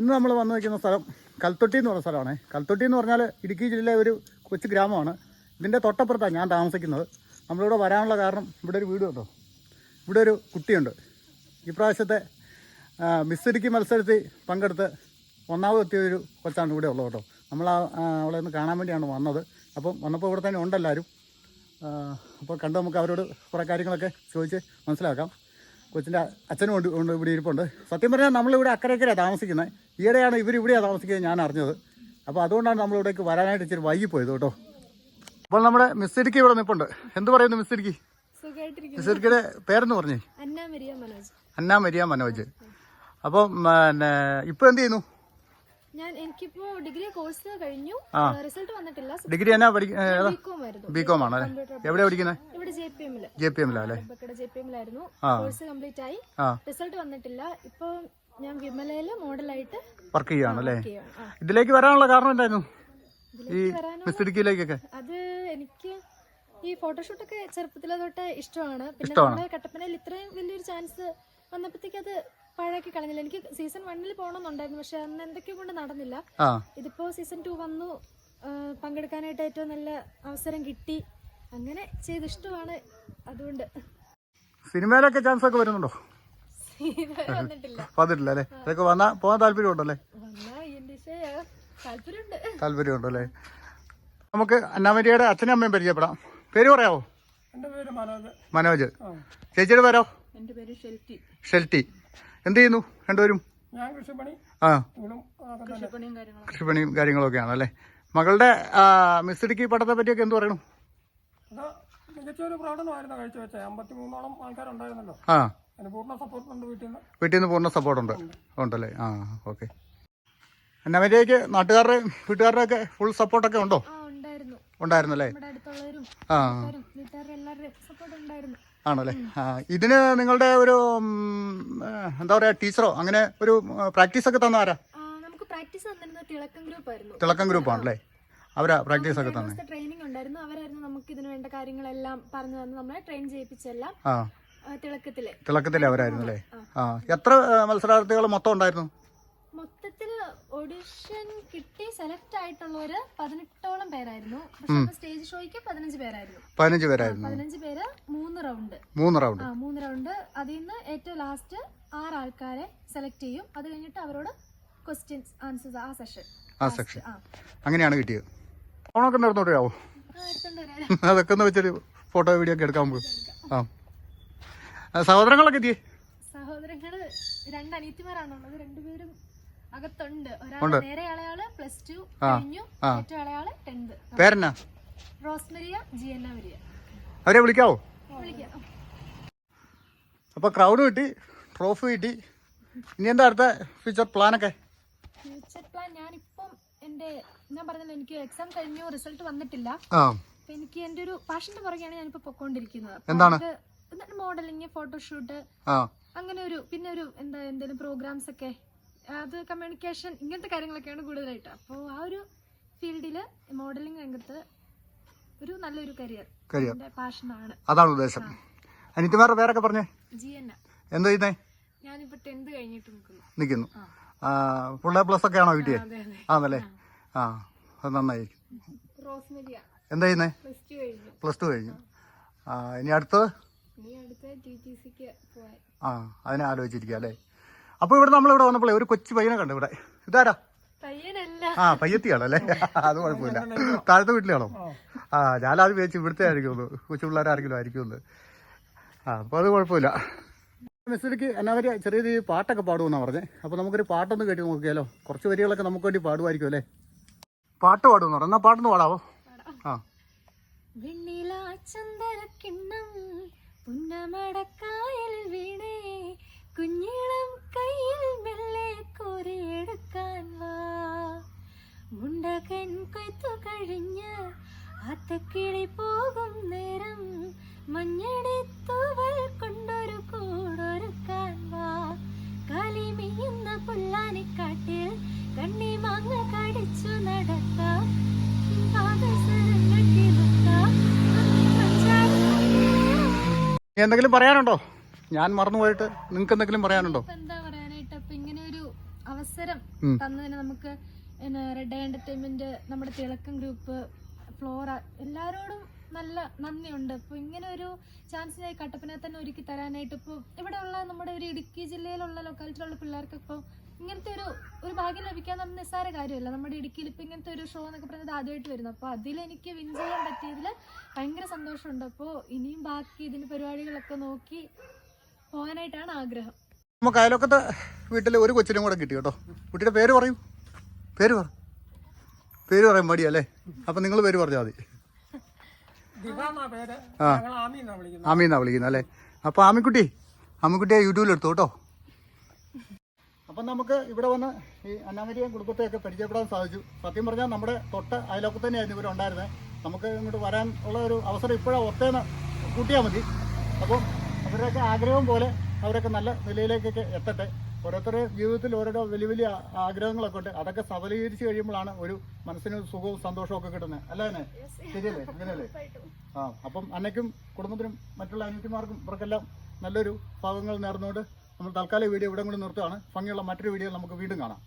ഇന്ന് നമ്മൾ വന്നു നിൽക്കുന്ന സ്ഥലം കൽത്തൊട്ടി എന്ന് പറഞ്ഞ സ്ഥലമാണ്. കൽത്തൊട്ടി എന്ന് പറഞ്ഞാൽ ഇടുക്കി ജില്ലയിലെ ഒരു കൊച്ചു ഗ്രാമമാണ്. ഇതിന്റെ തൊട്ടപ്പുറത്താണ് ഞാൻ താമസിക്കുന്നത്. നമ്മളിവിടെ വരാനുള്ള കാരണം ഇവിടെ ഒരു വീട് കേട്ടോ ഇവിടെ ഒരു കുട്ടിയുണ്ട്. ഈ പ്രാവശ്യത്തെ ആ, മിസ് ഇടുക്കി മത്സരത്തിൽ പങ്കെടുത്ത് ഒന്നാമത് എത്തിയ ഒരു കൊച്ചാണ് ഇവിടെ ഉള്ളത് കേട്ടോ. നമ്മൾ അവളെ ഒന്ന് കാണാൻ വേണ്ടിയാണ് വന്നത്. അപ്പം വന്നപ്പോൾ ഇവിടെ തന്നെ ഉണ്ടെല്ലാവരും അപ്പോൾ കണ്ട് നമുക്ക് അവരോട് കുറേ കാര്യങ്ങളൊക്കെ ചോദിച്ച് മനസ്സിലാക്കാം. കൊച്ചിന്റെ അച്ഛനും ഉണ്ട് ഉണ്ട് ഇവിടെ ഇരിപ്പുണ്ട്. സത്യം പറഞ്ഞാൽ നമ്മളിവിടെ അക്കരക്കരയാണ് താമസിക്കുന്നത് ഈയിടെയാണ് ഇവരിവിടെയാണ് താമസിക്കുന്നത് ഞാൻ അറിഞ്ഞത്. അപ്പോൾ അതുകൊണ്ടാണ് നമ്മളിവിടേക്ക് വരാനായിട്ട് ഇച്ചിരി വൈകിപ്പോയത് കേട്ടോ. അപ്പോൾ നമ്മുടെ മിസ് ഇടുക്കി ഇവിടെ നിൽപ്പുണ്ട് എന്ത് പറയുന്നു മിസ് ഇടുക്കി? സുഖമായിട്ടിരിക്കുന്നു മിസ് ഇടുക്കിയുടെ പേരെന്ന് പറഞ്ഞേ? അന്ന മരിയ മനോജ്. അന്നാ മരിയ മനോജ്. അപ്പം പിന്നെ ഇപ്പോൾ എന്ത് ചെയ്യുന്നു? ഞാൻ എനിക്കിപ്പോ ഡിഗ്രി കോഴ്സ് കഴിഞ്ഞു. റിസൾട്ട് വന്നിട്ടില്ല. ഡിഗ്രി എന്നാ പഠിക്കും ബികോം ആണ് അല്ലേ എവിടെയാണ് പഠിക്കുന്നത് ജെ പി എമ്മിൽ അല്ലേ? ജെ പി എമ്മിലായിരുന്നു കോഴ്സ് കംപ്ലീറ്റ് ആയി. റിസൾട്ട് വന്നിട്ടില്ല. ഇപ്പൊ ഞാൻ വിമലയിൽ മോഡലായിട്ട് വർക്ക് ചെയ്യാണല്ലേ അല്ലേ ഇതിലേക്ക് വരാനുള്ള കാരണം എന്തായിരുന്നു? ഈ ഇതിലേക്ക് വരാനുള്ള മിസ് ഇടുക്കിയിലേക്കൊക്കെ? അത് എനിക്ക് ഈ ഫോട്ടോഷൂട്ടൊക്കെ ചെറുപ്പത്തിലെ തൊട്ട് ഇഷ്ടമാണ്. പിന്നെ. നമ്മുടെ കട്ടപ്പനയിൽ ഇത്രയും വലിയൊരു ചാൻസ് വന്നപ്പോഴത്തേക്ക് അത് പാഴാക്കി കളഞ്ഞില്ല. എനിക്ക് സീസൺ വണ്ണിൽ പോകണമെന്നുണ്ടായിരുന്നു പക്ഷെ അന്ന് എന്തൊക്കെയോ കൊണ്ട് നടന്നില്ല. ഇതിപ്പോ സീസൺ ടു വന്നു. പങ്കെടുക്കാനായിട്ട് ഏറ്റവും നല്ല അവസരം കിട്ടി. അങ്ങനെ ചെയ്ത് ഇഷ്ടമാണ് അതുകൊണ്ട്. സിനിമയിലൊക്കെ ചാൻസ് ഒക്കെ വരുന്നുണ്ടോ വന്നിട്ടില്ല. വന്നിട്ടില്ല അല്ലേ? അതൊക്കെ വന്നാ പോകാൻ താല്പര്യമുണ്ട്. താല്പര്യമുണ്ടല്ലേ? നമുക്ക് അന്നാമരിയുടെ അച്ഛനും അമ്മയും പരിചയപ്പെടാം. പേര് പറയാവോ? മനോജ്. മനോജ്. ചേച്ചിയുടെ പേരോ? ഷെൽറ്റി. ഷെൽറ്റി. എന്ത് ചെയ്യുന്നു രണ്ടുപേരും? ആ. കൃഷിപ്പണിയും കാര്യങ്ങളൊക്കെയാണ് അല്ലേ മകളുടെ മിസ്സിടുക്കി പഠനത്തെ പടത്തെ പറ്റിയൊക്കെ എന്ത് പറയണു? അത് മികച്ചൊരു പ്രകടനമായിരുന്നു കഴിച്ചു വെച്ചത് അമ്പത്തി മൂന്നോളം ആൾക്കാരുണ്ടായിരുന്നല്ലോ. ആ. അതിന് പൂർണ സപ്പോർട്ട് ഉണ്ട് വീട്ടിൽ നിന്ന്. വീട്ടിൽ നിന്ന് പൂർണ സപ്പോർട്ടുണ്ട് ഉണ്ടല്ലേ? ആ ഓക്കെ നവരേക്ക് നാട്ടുകാരുടെ വീട്ടുകാരുടെ ഒക്കെ ഫുൾ സപ്പോർട്ടൊക്കെ ഉണ്ടോ? ആ ഉണ്ടായിരുന്നു. ഉണ്ടായിരുന്നല്ലേ നമ്മുടെ അടുത്തുള്ളവരും ആ. വീട്ടുകാരും വീട്ടുകാരുടെ സപ്പോർട്ട് ഉണ്ടായിരുന്നു. ആണല്ലേ? ആ ഇതിന് നിങ്ങളുടെ ഒരു എന്താ പറയാ ടീച്ചറോ അങ്ങനെ ഒരു പ്രാക്ടീസ് ഒക്കെ തന്ന ആരാ? നമുക്ക് പ്രാക്ടീസ് തന്നിരുന്നത് തിളക്കം ഗ്രൂപ്പ് ആണല്ലേ അവരാ പ്രാക്ടീസ് ഒക്കെ തന്നെ. ട്രെയിനിങ് ഉണ്ടായിരുന്നു. അവരായിരുന്നു നമുക്ക് ഇതിന് വേണ്ട കാര്യങ്ങളെല്ലാം പറഞ്ഞു തന്നു നമ്മളെ ട്രെയിൻ ചെയ്യിപ്പിച്ചെല്ലാം. ആ. തിളക്കത്തിൽ. തിളക്കത്തിലെ അവരായിരുന്നു അല്ലേ? ആ. എത്ര മത്സരാർത്ഥികൾ മൊത്തം ഉണ്ടായിരുന്നു? മൊത്തത്തിൽ ഓഡിഷൻ കിട്ടി സെലക്ട് ആയിട്ടുള്ളവര് പതിനെട്ടോളം പേരായിരുന്നു. പക്ഷെ സ്റ്റേജ് ഷോയ്ക്ക് പതിനഞ്ച് പേരായിരുന്നു. പതിനഞ്ച് പേരായിരുന്നു. പതിനഞ്ച് പേര് മൂന്ന് റൗണ്ട് മൂന്ന് റൗണ്ട് ആ മൂന്ന് റൗണ്ട് അതിൽ നിന്ന് ഏറ്റവും ലാസ്റ്റ് ആറ് ആൾക്കാരെ സെലക്ട് ചെയ്യും. അത് കഴിഞ്ഞിട്ട് അവരോട് ക്വസ്റ്റ്യൻസ് ആൻസേഴ്സ് ആ സെഷൻ ആ സെക്ഷൻ അങ്ങനെയാണ് കിട്ടിയത്. എടുത്തോണ്ട് വരാം. അതൊക്കെ ഒന്ന് വെച്ചൊരു ഫോട്ടോ വീഡിയോ ഒക്കെ എടുക്കാൻ പോകും ആ. സഹോദരങ്ങളൊക്കെ എത്തിയേ സഹോദരങ്ങൾ രണ്ട് അനിയത്തിമാരാണുള്ളത്. രണ്ടുപേരും അകത്തുണ്ട്. ഒരാൾ നേരെ ഇളയാൾ പ്ലസ് ടു കഴിഞ്ഞു. ഏറ്റവും ഇളയാൾ ടെൻത്ത്. പേരെന്നാ? റോസ്മരിയ ജി എൻ മരിയ അവരെ വിളിക്കാവോ? അപ്പൊ ക്രൗഡ് കിട്ടി ട്രോഫി കിട്ടി. ഇനി എന്താ അടുത്ത ഫ്യൂച്ചർ പ്ലാനൊക്കെ ഫ്യൂച്ചർ പ്ലാൻ ഞാനിപ്പം എന്റെ ഞാൻ പറഞ്ഞല്ലോ എനിക്ക് എക്സാം കഴിഞ്ഞു റിസൾട്ട് വന്നിട്ടില്ല. അപ്പൊ എനിക്ക് എന്റെ ഒരു പാഷന്റെ പുറകെയാണ് ഞാനിപ്പോ പൊക്കോണ്ടിരിക്കുന്നത്. എന്താണ്? മോഡലിങ് ഫോട്ടോഷൂട്ട് അങ്ങനെ ഒരു പിന്നെ ഒരു എന്താ എന്തെങ്കിലും പ്രോഗ്രാംസ് ഒക്കെ അത് കമ്മ്യൂണിക്കേഷൻ ഇങ്ങനത്തെ കാര്യങ്ങളൊക്കെയാണ് കൂടുതലായിട്ട്. അപ്പോൾ ആ ഒരു ഫീൽഡിൽ മോഡലിംഗ് രംഗത്ത് ഒരു നല്ലൊരു കരിയർ കരിയർ പാഷനാണ് അതാണ് ഉദ്ദേശം. അനിത്യമാരുടെ പേരൊക്കെ പറഞ്ഞേ? ജി എന്നാ എന്താ ചെയ്യുന്നേ? ഞാനിപ്പോ ടെൻത്ത് കഴിഞ്ഞിട്ട് നിൽക്കുന്നു നിൽക്കുന്നു ഫുൾ എ പ്ലസ് ഒക്കെ ആണോ കിട്ടിയത് ആണല്ലേ? ആ. അത് നന്നായി. എന്താ ചെയ്യുന്നേ? പ്ലസ് ടു കഴിഞ്ഞു. ആ. ഇനി അടുത്തത്? ആ അതിനെ ആലോചിച്ചിരിക്കുക അല്ലേ? അപ്പോൾ ഇവിടെ നമ്മളിവിടെ വന്നപ്പോഴേ ഒരു കൊച്ചു പയ്യനെ കണ്ടു ഇവിടെ. ഇതാരാ? പയ്യനല്ല. ആ പയ്യത്തിയാണല്ലേ? അത് കുഴപ്പമില്ല. താഴത്തെ വീട്ടിലാണോ? ആ. ഞാനത് വിചാരിച്ചു ഇവിടുത്തെ ആയിരിക്കും കൊച്ചു പിള്ളേരാരെങ്കിലും ആയിരിക്കുമെന്ന് ആ അപ്പോൾ അത് കുഴപ്പമില്ല. എന്നാ പറയുക ചെറിയ രീതിയിൽ പാട്ടൊക്കെ പാടുമെന്നാണ് പറഞ്ഞത് അപ്പോൾ നമുക്കൊരു പാട്ടൊന്ന് കേട്ടി നോക്കിയാലോ? കുറച്ച് വരികളൊക്കെ നമുക്ക് വേണ്ടി പാടുമായിരിക്കും അല്ലേ? പാട്ട് പാടുമെന്ന് പറഞ്ഞു എന്നാൽ പാട്ടൊന്ന് പാടാവോ? ആ. ചന്ദനക്കിണ്ണം പുന്നമടക്കായൽ വീണേ. കുഞ്ഞിളം കയ്യിൽ മെല്ലെ കോരിയെടുക്കാൻ വാ. മുണ്ടകൻ കൊയ്ത്തു കഴിഞ്ഞ് ആത്തക്കിളി പോകും നേരം മഞ്ഞടി എന്തെങ്കിലും പറയാനുണ്ടോ? ഞാൻ മറന്നുപോയിട്ട് നിങ്ങൾക്ക് എന്തെങ്കിലും പറയാനുണ്ടോ? എന്താ പറയാനായിട്ട്? അപ്പൊ ഇങ്ങനെ ഒരു അവസരം തന്നതിന് നമുക്ക് റെഡ് എന്റർടൈൻമെന്റ് നമ്മുടെ തിളക്കം ഗ്രൂപ്പ് ഫ്ലോറ എല്ലാവരോടും നല്ല നന്ദിയുണ്ട്. അപ്പോൾ ഇങ്ങനെ ഒരു ചാൻസ് ഞാൻ കട്ടപ്പന തന്നെ ഒരുക്കി തരാനായിട്ട് ഇപ്പോൾ ഉള്ള നമ്മുടെ ഒരു ഇടുക്കി ജില്ലയിലുള്ള ലൊക്കാലിറ്റിയിലുള്ള പിള്ളേർക്ക് ഇപ്പോൾ ഇങ്ങനത്തെ ഒരു ഒരു ഭാഗ്യം ലഭിക്കാൻ നമ്മൾ നിസ്സാര കാര്യമല്ല. നമ്മുടെ ഇടുക്കിയിൽ ഇപ്പം ഇങ്ങനത്തെ ഒരു ഷോ എന്നൊക്കെ പറയുന്നത് ആദ്യമായിട്ട് വരുന്നു. അപ്പോൾ അതിലെനിക്ക് വിൻ ചെയ്യാൻ പറ്റിയതിൽ ഭയങ്കര സന്തോഷമുണ്ട്. അപ്പോൾ ഇനിയും ബാക്കി ഇതിന്റെ പരിപാടികളൊക്കെ നോക്കി പോകാനായിട്ടാണ് ആഗ്രഹം. നമുക്ക് അയലൊക്കത്തെ വീട്ടിൽ ഒരു കൊച്ചിനും കൂടെ കിട്ടി കേട്ടോ. കുട്ടിയുടെ പേര് പറയും. പേര് പറ. പേര് പറയാൻ മടിയല്ലേ അപ്പം നിങ്ങൾ പേര് പറഞ്ഞാൽ മതി. പേര്. ആ. ആമീന്നാ വിളിക്കുന്നത്. അല്ലേ? അപ്പോൾ ആമിക്കുട്ടി ആമിക്കുട്ടിയെ യൂട്യൂബിൽ എടുത്തു കേട്ടോ. അപ്പം നമുക്ക് ഇവിടെ വന്ന് ഈ അന്നാമരിയും കുടുംബത്തെയൊക്കെ പരിചയപ്പെടാൻ സാധിച്ചു. സത്യം പറഞ്ഞാൽ നമ്മുടെ തൊട്ട് അയലോക്കത്ത് തന്നെയായിരുന്നു ഇവർ ഉണ്ടായിരുന്നത് നമുക്ക് ഇങ്ങോട്ട് വരാൻ ഉള്ള ഒരു അവസരം ഇപ്പോഴാണ് ഒത്തേന്ന് കൂട്ടിയാൽ മതി. അപ്പം അവരുടെയൊക്കെ ആഗ്രഹം പോലെ അവരൊക്കെ നല്ല നിലയിലേക്കൊക്കെ എത്തട്ടെ. ഓരോരുത്തരുടെ ജീവിതത്തിൽ ഓരോരോ വലിയ വലിയ ആഗ്രഹങ്ങളൊക്കെ ഉണ്ട്. അതൊക്കെ സഫലീകരിച്ച് കഴിയുമ്പോഴാണ് ഒരു മനസ്സിന് സുഖവും സന്തോഷവും ഒക്കെ കിട്ടുന്നത് അല്ലേ തന്നെ ശരിയല്ലേ? അങ്ങനെയല്ലേ? ആ അപ്പം അന്നയ്ക്കും കുടുംബത്തിനും മറ്റുള്ള അനിയത്തിമാർക്കും ഇവർക്കെല്ലാം നല്ലൊരു ഭാഗങ്ങൾ നേർന്നുകൊണ്ട് നമ്മൾ തൽക്കാലം വീഡിയോ ഇവിടെ കൂടി നിർത്തുകയാണ്. ഭംഗിയുള്ള മറ്റൊരു വീഡിയോ നമുക്ക് വീണ്ടും കാണാം.